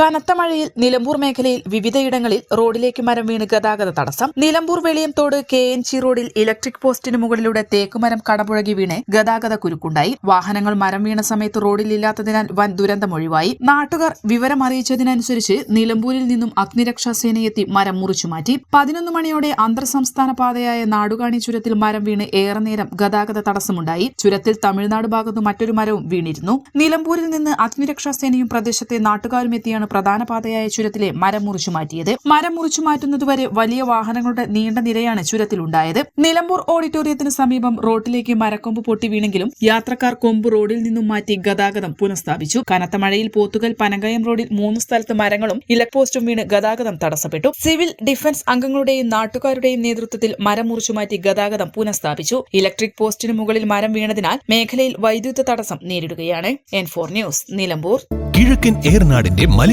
കനത്ത മഴയിൽ നിലമ്പൂർ മേഖലയിൽ വിവിധയിടങ്ങളിൽ റോഡിലേക്ക് മരം വീണ് ഗതാഗത തടസ്സം. Nilambur Veliyamthodu K N G റോഡിൽ ഇലക്ട്രിക് പോസ്റ്റിന് മുകളിലൂടെ തേക്കുമരം കടപുഴകി വീണ് ഗതാഗത കുരുക്കുണ്ടായി. വാഹനങ്ങൾ മരം വീണ സമയത്ത് റോഡിലില്ലാത്തതിനാൽ വൻ ദുരന്തം ഒഴിവായി. നാട്ടുകാർ വിവരം അറിയിച്ചതിനനുസരിച്ച് നിലമ്പൂരിൽ നിന്നും അഗ്നിരക്ഷാ സേനയെത്തി മരം മുറിച്ചുമാറ്റി പതിനൊന്ന് മണിയോടെ അന്തർ സംസ്ഥാന പാതയായ നാടുകാണി ചുരത്തിൽ മരം വീണ് ഏറെ നേരം ഗതാഗത തടസ്സമുണ്ടായി. ചുരത്തിൽ തമിഴ്നാട് ഭാഗത്ത് മറ്റൊരു മരവും വീണിരുന്നു. നിലമ്പൂരിൽ നിന്ന് അഗ്നിരക്ഷാസേനയും പ്രദേശത്തെ നാട്ടുകാരും എത്തിയാണ് പ്രധാന പാതയായ ചുരത്തിലെ മരം മുറിച്ചു മാറ്റിയത്. മരം മുറിച്ചു മാറ്റുന്നതുവരെ വലിയ വാഹനങ്ങളുടെ നീണ്ട നിരയാണ് ചുരത്തിലുണ്ടായത്. നിലമ്പൂർ ഓഡിറ്റോറിയത്തിന് സമീപം റോഡിലേക്ക് മരക്കൊമ്പ് പൊട്ടി വീണെങ്കിലും യാത്രക്കാർ കൊമ്പ് റോഡിൽ നിന്നും മാറ്റി ഗതാഗതം പുനഃസ്ഥാപിച്ചു. കനത്ത മഴയിൽ പോത്തുകൽ പനങ്കയം റോഡിൽ മൂന്ന് സ്ഥലത്ത് മരങ്ങളും ഇലക്ട്രോസ്റ്റും വീണ് ഗതാഗതം തടസ്സപ്പെട്ടു. സിവിൽ ഡിഫൻസ് അംഗങ്ങളുടെയും നാട്ടുകാരുടെയും നേതൃത്വത്തിൽ മരം മുറിച്ചു മാറ്റി ഗതാഗതം പുനഃസ്ഥാപിച്ചു. ഇലക്ട്രിക് പോസ്റ്റിന് മുകളിൽ മരം വീണതിനാൽ മേഖലയിൽ വൈദ്യുത തടസ്സം നേരിടുകയാണ്. N four news Nilambur. കിഴക്കൻ ഏർനാടിന്റെ